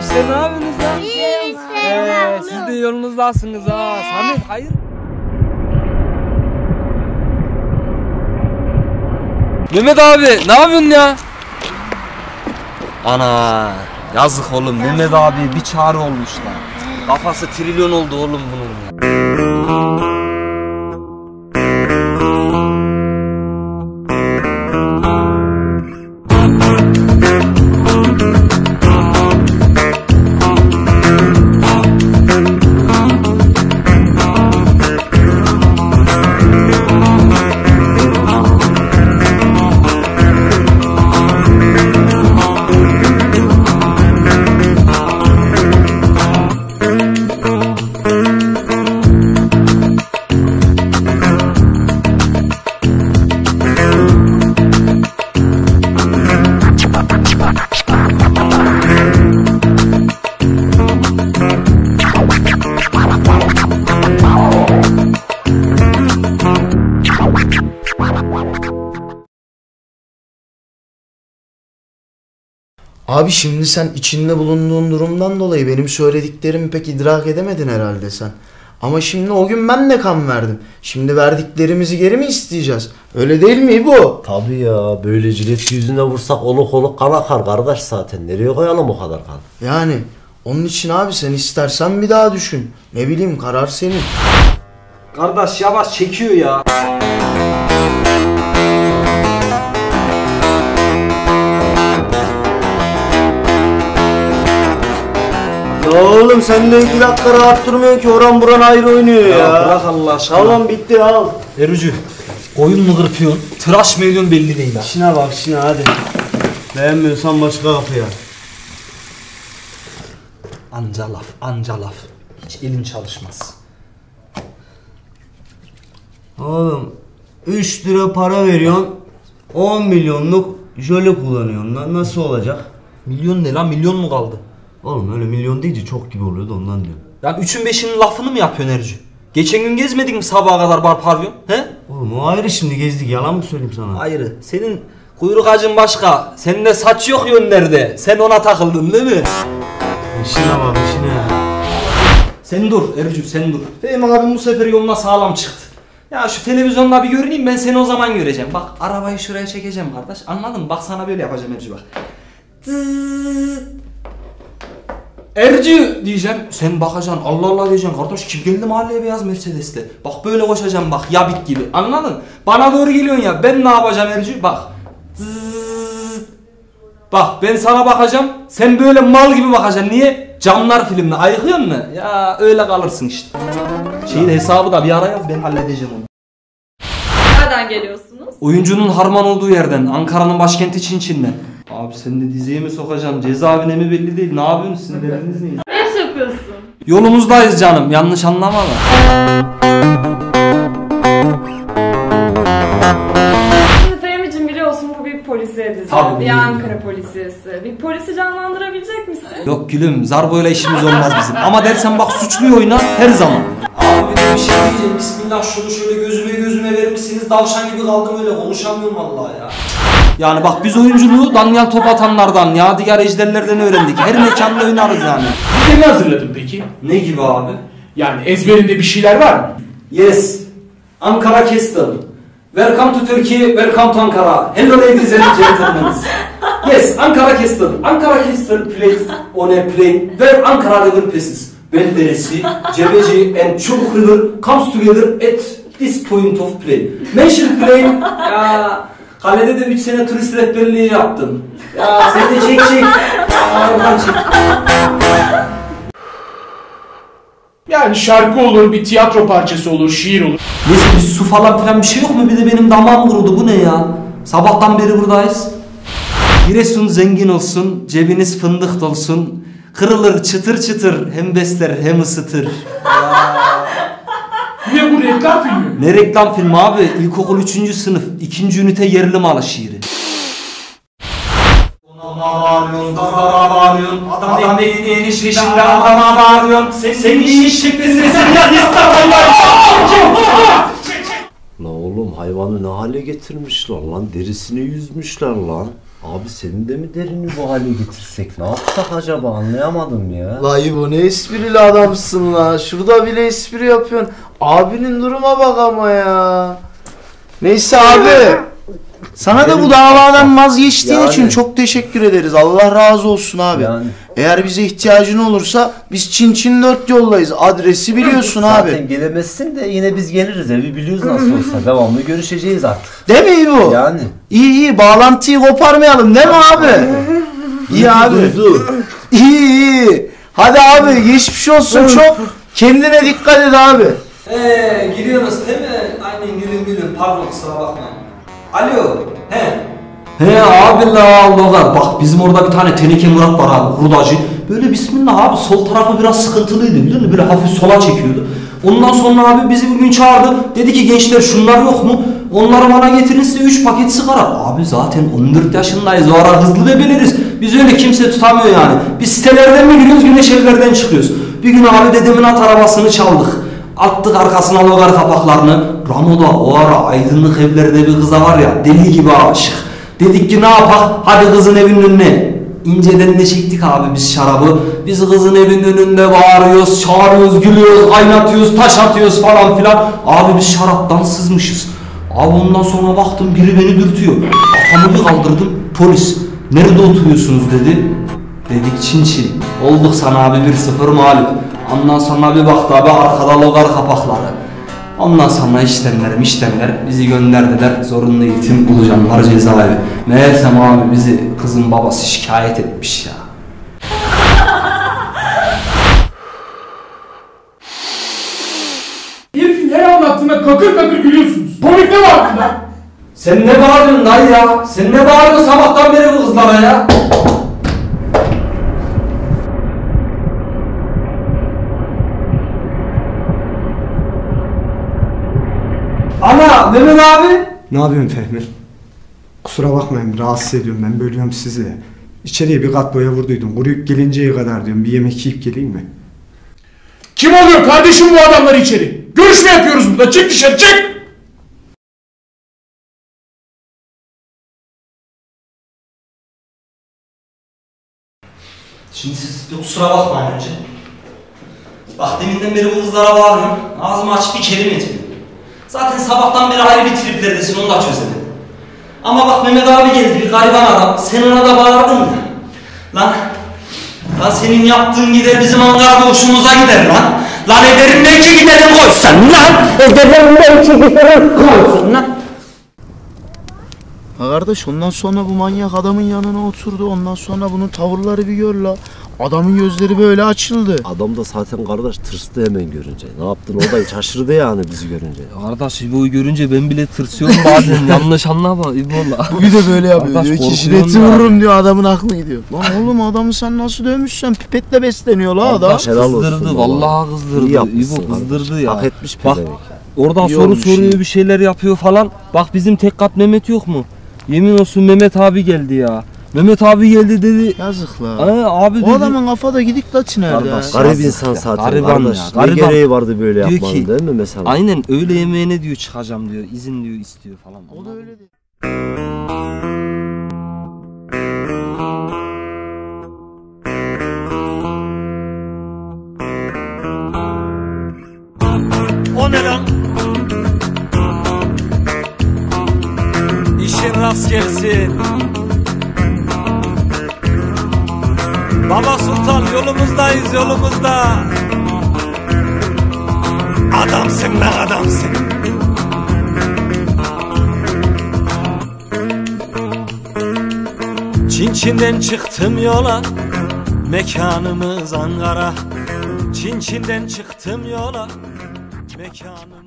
İşte ne yapıyorsunuz lan? Ee, siz de yolunuzdasınız ha. Samet hayır. Mehmet abi ne yapıyorsun ya? Ana yazık oğlum Mehmet abi bir çare olmuş lan. Kafası trilyon oldu oğlum bunun Abi şimdi sen içinde bulunduğun durumdan dolayı benim söylediklerimi pek idrak edemedin herhalde sen. Ama şimdi o gün ben de kan verdim. Şimdi verdiklerimizi geri mi isteyeceğiz? Öyle değil mi bu? Tabii ya böyle jilet yüzüne vursak oluk oluk kan akar kardeş zaten. Nereye koyalım o kadar kan? Yani onun için abi sen istersen bir daha düşün. Ne bileyim karar senin. Kardeş yavaş çekiyor ya. Ya oğlum sen de iki dakika rahat durmuyor ki oran buran ayrı oynuyor ya. bırak Allah aşkına. Tamam bitti al. Erucu koyun mu kırpıyorsun? Tıraş mı ediyorsun belli değil. İşine bak işine hadi. Beğenmiyorsan başka kapıya. Anca laf, anca laf. Hiç elim çalışmaz. Oğlum 3 lira para veriyorsun 10 milyonluk jöle kullanıyorsun lan nasıl olacak? Milyon ne lan milyon mu kaldı? Oğlum öyle milyon deyince çok gibi oluyordu ondan diyorum. Ya üçün beşinin lafını mı yapıyorsun Ercü? Geçen gün gezmedik mi sabaha kadar bar pavyon? He? Oğlum o ayrı şimdi gezdik yalan mı söyleyeyim sana? Ayrı. Senin kuyruk acın başka. Sende saç yok yönlerde. Sen ona takıldın değil mi? İşine bak işine. Sen dur Ercü sen dur. Benim abim bu sefer yoluna sağlam çıktı. Ya şu televizyonda bir görüneyim ben seni o zaman göreceğim. Bak arabayı şuraya çekeceğim kardeş. Anladın mı? Bak sana böyle yapacağım Ercü bak. Tızzzt. Ercü diyeceğim. Sen bakacaksın Allah Allah diyeceksin. Kardeş kim geldi mahalleye beyaz Mercedes'te? Bak böyle koşacağım bak yabit gibi. Anladın? Bana doğru geliyorsun ya. Ben ne yapacağım Ercü? Bak. Tızzzt. Bak ben sana bakacağım. Sen böyle mal gibi bakacaksın. Niye? Camlar filmde ayıkıyor mu? Ya öyle kalırsın işte. Şeyin hesabı da bir ara yaz ben halledeceğim onu. Nereden geliyorsunuz? Oyuncunun harman olduğu yerden, Ankara'nın başkenti Çinçin'den. Abi sen de diziye mi sokacaksın, cezaevine mi belli değil. Ne yapıyorsun sizin derdiniz ne? Ne iş yapıyorsun? Yolumuzdayız canım, yanlış anlama da. Şimdi Fehmi'cim biliyorsun bu bir polisiye. Tabii, bir. Ankara polisiyesi. Bir polisi canlandırabilecek misin? Yok gülüm, zarboyla işimiz olmaz bizim. Ama dersen bak suçluyu oyna her zaman. Abi bir de bir şey diyeceğim. Bismillah şunu şöyle gözüme gözüme vermişsiniz. Davşan gibi kaldım öyle konuşamıyorum vallahi ya. Yani bak biz oyunculuğu Danyal top atanlardan, Yadigar ejderlerden öğrendik. Her mekanda oynarız yani. Ne hazırladın peki? Ne gibi abi? Yani ezberinde bir şeyler var mı? Yes. Ankara Castle. Welcome to Turkey, welcome to Ankara. Hello ladies and gentlemen. Yes, Ankara Castle. Ankara Castle plays on a plane where Ankara river passes. Belderesi, Cebeci and Çubuk River comes together at this point of plane. Mention plane. Ya kalede de 3 sene turist rehberliği yaptım. Ya sen de çek çek. Ya, oradan çek. Yani şarkı olur, bir tiyatro parçası olur, şiir olur. Neyse bir su falan filan bir şey yok mu? Bir de benim damağım kurudu. Bu ne ya? Sabahtan beri buradayız. Giresun zengin olsun, cebiniz fındık dolsun. Kırılır çıtır çıtır, hem besler hem ısıtır. De bu reklam filmi. Ne reklam filmi abi? İlkokul 3. sınıf, 2. ünite yerli malı şiiri. bağırıyorsun, kızlara bağırıyorsun. Adam dediğin iş peşinde adama bağırıyorsun. Sen, senin iş şekli sesin ya İstanbul'da. Kim hayvanı ne hale getirmişler lan. Derisini yüzmüşler lan. Abi senin de mi derini bu hale getirsek? Ne yapsak acaba anlayamadım ya. La İbo ne esprili adamsın la. Şurada bile espri yapıyorsun. Abinin duruma bak ama ya. Neyse abi. Sana da bu davadan vazgeçtiğin Yani. için çok teşekkür ederiz. Allah razı olsun abi. Yani. Eğer bize ihtiyacın olursa biz Çin Çin 4 yollayız. Adresi biliyorsun abi. Zaten gelemezsin de yine biz geliriz evi biliyoruz nasıl olsa. Devamlı görüşeceğiz artık. Değil mi İbo? Yani. İyi iyi bağlantıyı koparmayalım değil mi abi? iyi abi. Duydu. İyi iyi. Hadi abi geçmiş olsun çok. Kendine dikkat et abi. Eee gülüyorsunuz değil mi? Aynen gülün gülün pardon kusura bakmayın. Alo he. He abi la logar bak bizim orada bir tane teneke Murat var abi hurdacı. Böyle bismillah abi sol tarafı biraz sıkıntılıydı biliyor musun? Böyle hafif sola çekiyordu. Ondan sonra abi bizi bir gün çağırdı. Dedi ki gençler şunlar yok mu? Onları bana getirin size 3 paket sigara. Abi zaten 14 yaşındayız o ara hızlı bebeleriz. Biz öyle kimse tutamıyor yani. Biz sitelerden mi giriyoruz güneş evlerden çıkıyoruz. Bir gün abi dedemin at arabasını çaldık. Attık arkasına logar kapaklarını. Ramo da o ara aydınlık evlerde bir kıza var ya deli gibi aşık. Dedik ki ne yapak? Hadi kızın evinin önüne. İnceden de çektik abi biz şarabı. Biz kızın evinin önünde bağırıyoruz, çağırıyoruz, gülüyoruz, kaynatıyoruz, taş atıyoruz falan filan. Abi biz şaraptan sızmışız. Abi ondan sonra baktım biri beni dürtüyor. Kafamı bir kaldırdım. Polis. Nerede oturuyorsunuz dedi. Dedik Çin Çin. Olduk sana abi 1-0 mağlup. Ondan sonra bir baktı abi arkada logar kapakları. Ondan sonra işlemler işlemler bizi gönderdiler zorunlu eğitim bulacaklar cezaevi. Meğersem abi bizi kızın babası şikayet etmiş ya. Herifin her anlattığında kakır kakır gülüyorsunuz. Komik ne var bunda? Sen ne bağırıyorsun dayı ya? Sen ne bağırıyorsun sabahtan beri bu kızlara ya? Ana Mehmet abi. Ne yapıyorsun Fehmi? Kusura bakmayın rahatsız ediyorum ben bölüyorum sizi de. İçeriye bir kat boya vurduydum. Kuruyup gelinceye kadar diyorum bir yemek yiyip geleyim mi? Kim oluyor kardeşim bu adamları içeri? Görüşme yapıyoruz burada. Çık dışarı çık. Şimdi siz bir kusura bakmayın önce. Bak deminden beri bu kızlara bağırıyorum. Ağzımı açıp bir kelime etmiyorum. Zaten sabahtan beri ayrı bir triplerdesin onu da çözemedim. Ama bak Mehmet abi geldi bir gariban adam. Sen ona da bağırdın ya. Lan. Lan senin yaptığın gider bizim Ankara'da hoşumuza gider lan. Lan ederim ki giderim koysan lan. Ederim ki giderim koysan lan. Ha kardeş ondan sonra bu manyak adamın yanına oturdu. Ondan sonra bunun tavırları bir gör la. Adamın gözleri böyle açıldı. Adam da zaten kardeş tırstı hemen görünce. Ne yaptın o da şaşırdı yani bizi görünce. Kardeş İbo'yu görünce ben bile tırsıyorum bazen yanlış anlama İbo'la. Bu bir de böyle yapıyor. Kardeş, diyor ki korkuyorum şiddeti ya. vururum diyor adamın aklı gidiyor. Lan oğlum adamı sen nasıl dövmüşsen pipetle besleniyor la adam. Helal olsun. Kızdırdı vallahi İyi kızdırdı. yapmışsın İbo kızdırdı kardeş. ya. Hak etmiş Bak pezevenk. oradan İyi soru olmuş soruyor iyi. bir şeyler yapıyor falan. Bak bizim tek kat Mehmet yok mu? Yemin olsun Mehmet abi geldi ya. Mehmet abi geldi dedi. Yazık la. Aa, abi dedi. O adamın kafada gidik la? Kardeş, ya? garip insan zaten gariban kardeş. ya, Ne gariban. gereği vardı böyle Diyor yapmanın ki, değil mi mesela? Aynen öğle yemeğine diyor çıkacağım diyor. izin diyor istiyor falan. O da öyle dedi. Yolumuzdayız yolumuzda. Adamsın lan adamsın. Çin Çin'den çıktım yola. Mekanımız Ankara. Çin Çin'den çıktım yola. Mekanımız